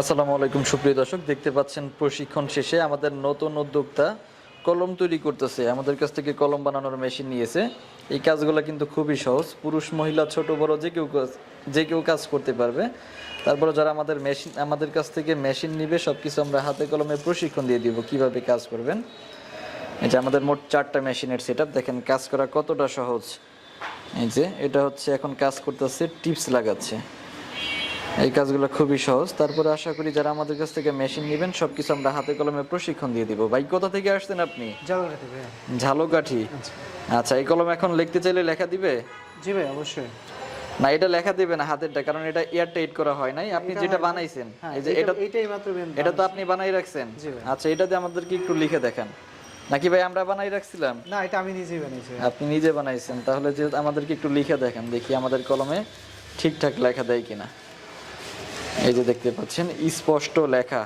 আসসালামু আলাইকুম, সুপ্রিয় দর্শক। দেখতে পাচ্ছেন প্রশিক্ষণ শেষে আমাদের নতুন উদ্যোক্তা কলম তৈরি করতেছে। আমাদের কাছ থেকে কলম বানানোর মেশিন নিয়েছে। এই কাজগুলো কিন্তু খুবই সহজ। পুরুষ, মহিলা, ছোট, বড় যে কেউ যে কেউ কাজ করতে পারবে। তারপরে যারা আমাদের মেশিন, আমাদের কাছ থেকে মেশিন নিবে সব কিছু আমরা হাতে কলমে প্রশিক্ষণ দিয়ে দিব কীভাবে কাজ করবেন। এটা আমাদের মোট চারটা মেশিনের সেট দেখেন কাজ করা কতটা সহজ। এই যে, এটা হচ্ছে এখন কাজ করতেছে, টিপস লাগাচ্ছে। এই কাজগুলো খুবই সহজ। তারপরে আশা করি যারা আমাদের কাছ থেকে মেশিন নেবেন সবকিছু আমরা হাতে কলমে প্রশিক্ষণ দিয়ে দিব। ভাই কোথা থেকে আসছেন আপনি? ঝালকাঠি আচ্ছা। এই কলম এখন লিখতে চাইলে লেখা দিবে? জি ভাই অবশ্যই। না এটা লেখা দিবে না হাতেরটা কারণ এটা এয়ার টাইট করা হয় নাই। আপনি যেটা বানাইছেন হ্যাঁ এই যে এটা এইটাই মাত্র এটা তো আপনি বানাই রাখছেন। আচ্ছা এটা দিয়ে আমাদেরকে একটু লিখে দেখান। নাকি ভাই আমরা বানাই রাখছিলাম? না এটা আমি নিজেই বানিয়েছি আপনি নিজে বানাইছেন তাহলে যে আমাদেরকে একটু লিখে দেখেন দেখি আমাদের কলমে ঠিকঠাক লেখা দেয় কিনা। এই যে দেখতে পাচ্ছেন স্পষ্ট লেখা।